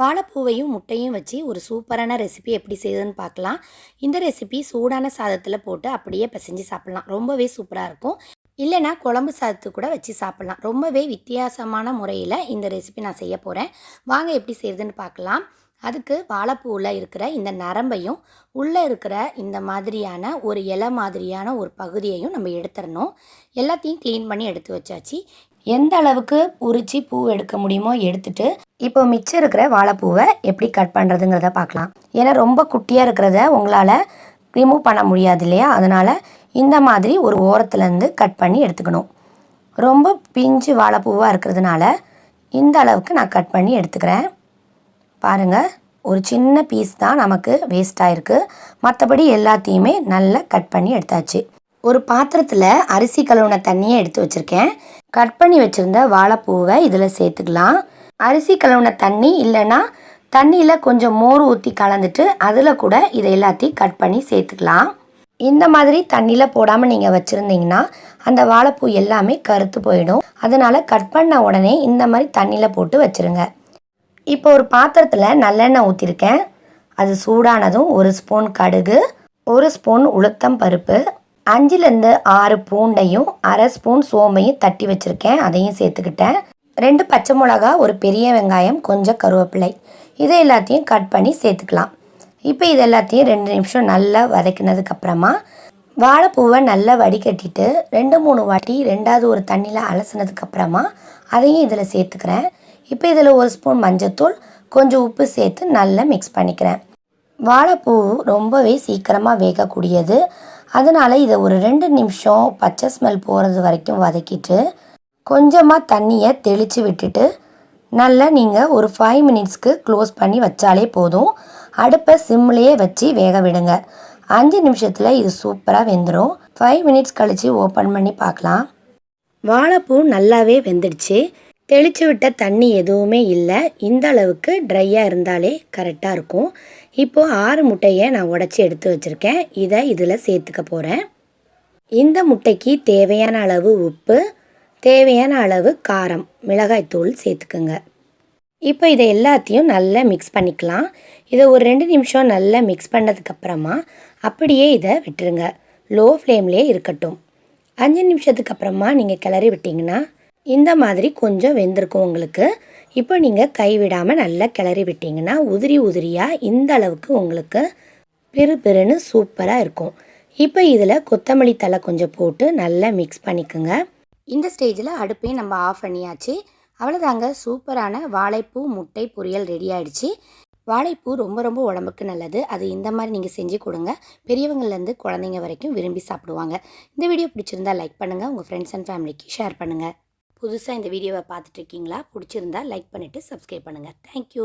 வாழைப்பூவையும் முட்டையும் வச்சு ஒரு சூப்பரான ரெசிபி எப்படி செய்யுதுன்னு பார்க்கலாம். இந்த ரெசிபி சூடான சாதத்தில் போட்டு அப்படியே பிசைஞ்சு சாப்பிட்லாம். ரொம்பவே சூப்பராக இருக்கும். இல்லைனா குழம்பு சாதத்துக்கு கூட வச்சு சாப்பிட்லாம். ரொம்பவே வித்தியாசமான முறையில் இந்த ரெசிபி நான் செய்ய போகிறேன் வாங்க எப்படி செய்யுதுன்னு பார்க்கலாம். அதுக்கு வாழைப்பூவில் இருக்கிற இந்த நரம்பையும் உள்ளே இருக்கிற இந்த மாதிரியான ஒரு இலை மாதிரியான ஒரு பகுதியையும் நம்ம எடுத்துடணும். எல்லாத்தையும் க்ளீன் பண்ணி எடுத்து வச்சாச்சு. எந்த அளவுக்கு உரிச்சு பூ எடுக்க முடியுமோ எடுத்துட்டு இப்போ மிச்சம் இருக்கிற வாழைப்பூவை எப்படி கட் பண்ணுறதுங்கிறத பார்க்கலாம். ஏன்னா ரொம்ப குட்டியாக இருக்கிறத உங்களால் ரிமூவ் பண்ண முடியாது இல்லையா? அதனால் இந்த மாதிரி ஒரு ஓரத்துலேருந்து கட் பண்ணி எடுத்துக்கணும். ரொம்ப பிஞ்சு வாழைப்பூவாக இருக்கிறதுனால இந்த அளவுக்கு நான் கட் பண்ணி எடுத்துக்கிறேன். பாருங்கள் ஒரு சின்ன பீஸ் தான் நமக்கு வேஸ்ட் ஆகிருக்கு மற்றபடி எல்லாத்தையுமே நல்லா கட் பண்ணி எடுத்தாச்சு. ஒரு பாத்திரத்தில் அரிசி கழுவுன தண்ணியை எடுத்து வச்சுருக்கேன். கட் பண்ணி வச்சுருந்த வாழைப்பூவை இதில் சேர்த்துக்கலாம். அரிசி கழுவுன தண்ணி இல்லைன்னா தண்ணியில் கொஞ்சம் மோர் ஊற்றி கலந்துட்டு அதில் கூட இதை எல்லாத்தையும் கட் பண்ணி சேர்த்துக்கலாம். இந்த மாதிரி தண்ணியில் போடாமல் நீங்கள் வச்சுருந்தீங்கன்னா அந்த வாழைப்பூ எல்லாமே கருத்து போயிடும். அதனால் கட் பண்ண உடனே இந்த மாதிரி தண்ணியில் போட்டு வச்சுருங்க. இப்போ ஒரு பாத்திரத்தில் நல்லெண்ணெய் ஊற்றிருக்கேன் அது சூடானதும் ஒரு ஸ்பூன் கடுகு ஒரு ஸ்பூன் உளுத்தம் பருப்பு அஞ்சுலேருந்து ஆறு பூண்டையும் அரை ஸ்பூன் சோம்பையும் தட்டி வச்சுருக்கேன். அதையும் சேர்த்துக்கிட்டேன். ரெண்டு பச்சை மிளகா ஒரு பெரிய வெங்காயம் கொஞ்சம் கருவேப்பிலை. இதை எல்லாத்தையும் கட் பண்ணி சேர்த்துக்கலாம். இப்போ இது எல்லாத்தையும் ரெண்டு நிமிஷம் நல்லா வதக்கினதுக்கப்புறமா வாழைப்பூவை நல்லா வடிகட்டிட்டு ரெண்டு மூணு வாட்டி ரெண்டாவது ஒரு தண்ணியில் அலசினதுக்கப்புறமா அதையும் இதில் சேர்த்துக்கிறேன். இப்போ இதில் ஒரு ஸ்பூன் மஞ்சத்தூள் கொஞ்சம் உப்பு சேர்த்து நல்லா மிக்ஸ் பண்ணிக்கிறேன். வாழைப்பூ ரொம்பவே சீக்கிரமாக வேகக்கூடியது. அதனால் இதை ஒரு ரெண்டு நிமிஷம் பச்சை ஸ்மெல் போகிறது வரைக்கும் வதக்கிட்டு கொஞ்சமாக தண்ணியை தெளித்து விட்டுட்டு நல்லா நீங்கள் ஒரு ஃபைவ் மினிட்ஸ்க்கு க்ளோஸ் பண்ணி வச்சாலே போதும். அடுப்பை சிம்லேயே வச்சு வேக விடுங்க. அஞ்சு நிமிஷத்தில் இது சூப்பராக வெந்துடும் ஃபைவ் மினிட்ஸ் கழித்து ஓப்பன் பண்ணி பார்க்கலாம். வாழைப்பூ நல்லாவே வெந்துடுச்சு. தெளித்து விட்ட தண்ணி எதுவுமே இல்லை. இந்த அளவுக்கு ட்ரையாக இருந்தாலே கரெக்டாக இருக்கும். இப்போது ஆறு முட்டையை நான் உடச்சி எடுத்து வச்சுருக்கேன். இதை இதில் சேர்த்துக்க போகிறேன் இந்த முட்டைக்கு தேவையான அளவு உப்பு தேவையான அளவு காரம் மிளகாய்த்தூள் சேர்த்துக்குங்க. இப்போ இதை எல்லாத்தையும் நல்லா மிக்ஸ் பண்ணிக்கலாம். இதை ஒரு ரெண்டு நிமிஷம் நல்லா மிக்ஸ் பண்ணதுக்கப்புறமா அப்படியே இதை விட்டுருங்க. லோ ஃப்ளேம்லேயே இருக்கட்டும். அஞ்சு நிமிஷத்துக்கு அப்புறமா நீங்கள் கிளறி விட்டிங்கன்னா இந்த மாதிரி கொஞ்சம் வெந்திருக்கும் உங்களுக்கு. இப்போ நீங்கள் கை விடாமல் நல்லா கிளறி விட்டிங்கன்னா உதிரி உதிரியாக இந்த அளவுக்கு உங்களுக்கு பிறு பிறுன்னு சூப்பராக இருக்கும். இப்போ இதில் கொத்தமல்லி தலை கொஞ்சம் போட்டு நல்லா மிக்ஸ் பண்ணிக்கோங்க. இந்த ஸ்டேஜில் அடுப்பையும் நம்ம ஆஃப் பண்ணியாச்சு. அவ்வளோதாங்க. சூப்பரான வாழைப்பூ முட்டை பொரியல் ரெடி ஆயிடுச்சு. வாழைப்பூ ரொம்ப ரொம்ப உடம்புக்கு நல்லது. அது இந்த மாதிரி நீங்கள் செஞ்சு கொடுங்க. பெரியவங்கள்லேருந்து குழந்தைங்க வரைக்கும் விரும்பி சாப்பிடுவாங்க. இந்த வீடியோ பிடிச்சிருந்தா லைக் பண்ணுங்கள் உங்கள் ஃப்ரெண்ட்ஸ் அண்ட் ஃபேமிலிக்கு ஷேர் பண்ணுங்கள் புதுசாக இந்த வீடியோவை பார்த்துட்ருக்கீங்களா? பிடிச்சிருந்தா லைக் பண்ணிவிட்டு சப்ஸ்கிரைப் பண்ணுங்கள் தேங்க்யூ